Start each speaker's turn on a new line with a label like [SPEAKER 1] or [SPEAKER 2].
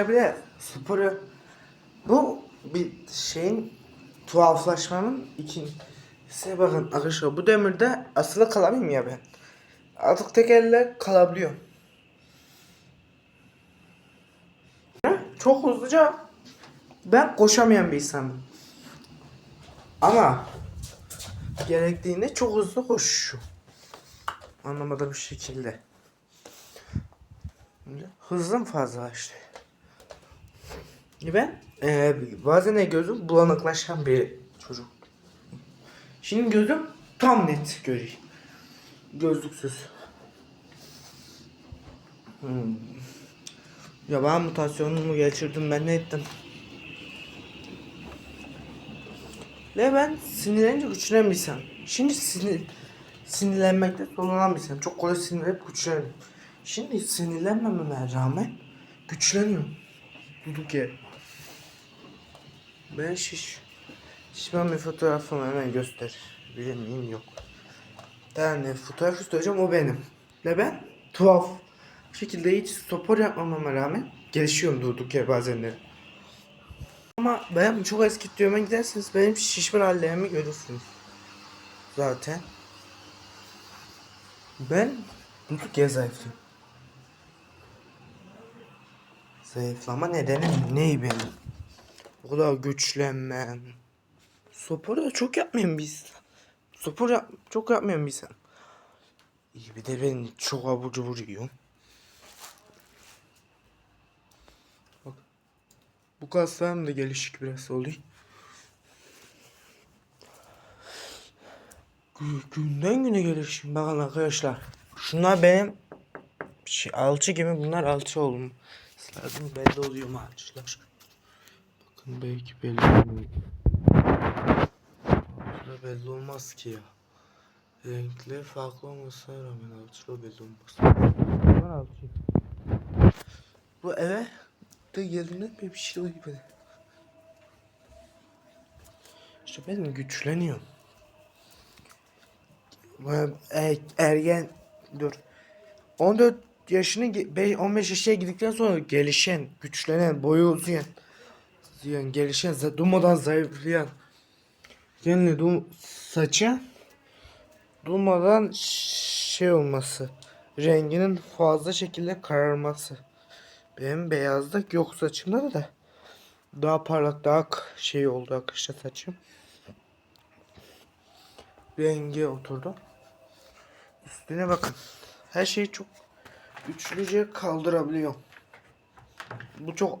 [SPEAKER 1] Bir de sporu bu bir şeyin tuhaflaşmanın ikincisi bakın arkadaşlar bu demirde asılı kalamıyorum ya ben. Artık tek elle kalabiliyorum. Çok hızlıca ben koşamayan bir insanım. Ama gerektiğinde çok hızlı koşuyorum. Anlamadığım şekilde. Hızım fazla işte. Ben eee bazen gözüm bulanıklaşan bir çocuk. Şimdi gözüm tam net görüyor. Gözlüksüz. Hmm. Ya ben mutasyonumu geçirdim ben ne ettim? Ve ben sinirlenince güçlenen bir insan. Şimdi sinir, sinirlenmekte zorlanan bir insan. Çok kolay sinirlenip güçleniyorum. Şimdi sinirlenmememe rağmen güçleniyorum. Duduk yer. Ben şiş. Şişman bir fotoğrafımı hemen göster. Bilir miyim? Yok. Yani fotoğraf göstereceğim o benim. Ve ben tuhaf. Bu şekilde hiç spor yapmamama rağmen gelişiyorum durduk yer bazenleri. Ama ben çok eski videoma giderseniz benim şişman hallerimi görürsünüz. Zaten. Ben durduk yer zayıfım. Zayıflama nedenim ne benim? Kadar güçlenmem. Spor da çok yapmayan bir insan. Spor yap çok yapmayan bir insan. İyi bir de ben çok abur cubur yiyorum. Bak. Bu kaslarım da gelişik biraz oluyor. Gü- Günden güne gelişim bakın arkadaşlar. Şunlar benim şey, alçı gibi bunlar alçı olmuş. Lazım belli oluyor mu alçılar? Bakın belki belli olmuyor. Alçılar belli olmaz ki ya. Renkleri farklı olmasına rağmen alçılar belli olmaz. Bunlar alçı. Bu eve de geldiğinde bir bir şey oluyor böyle. İşte ben güçleniyorum. Er- ergen dur. 14 yaşını ge- be- 15 yaşına girdikten sonra gelişen, güçlenen, boyu uzayan, uzayan gelişen, durmadan zayıflayan, yani dum saçı durmadan şey olması, renginin fazla şekilde kararması. Benim beyazlık yok saçımda da daha parlak, daha şey oldu arkadaşlar saçım. Rengi oturdu. Üstüne bakın. Her şeyi çok güçlüce kaldırabiliyor. Bu çok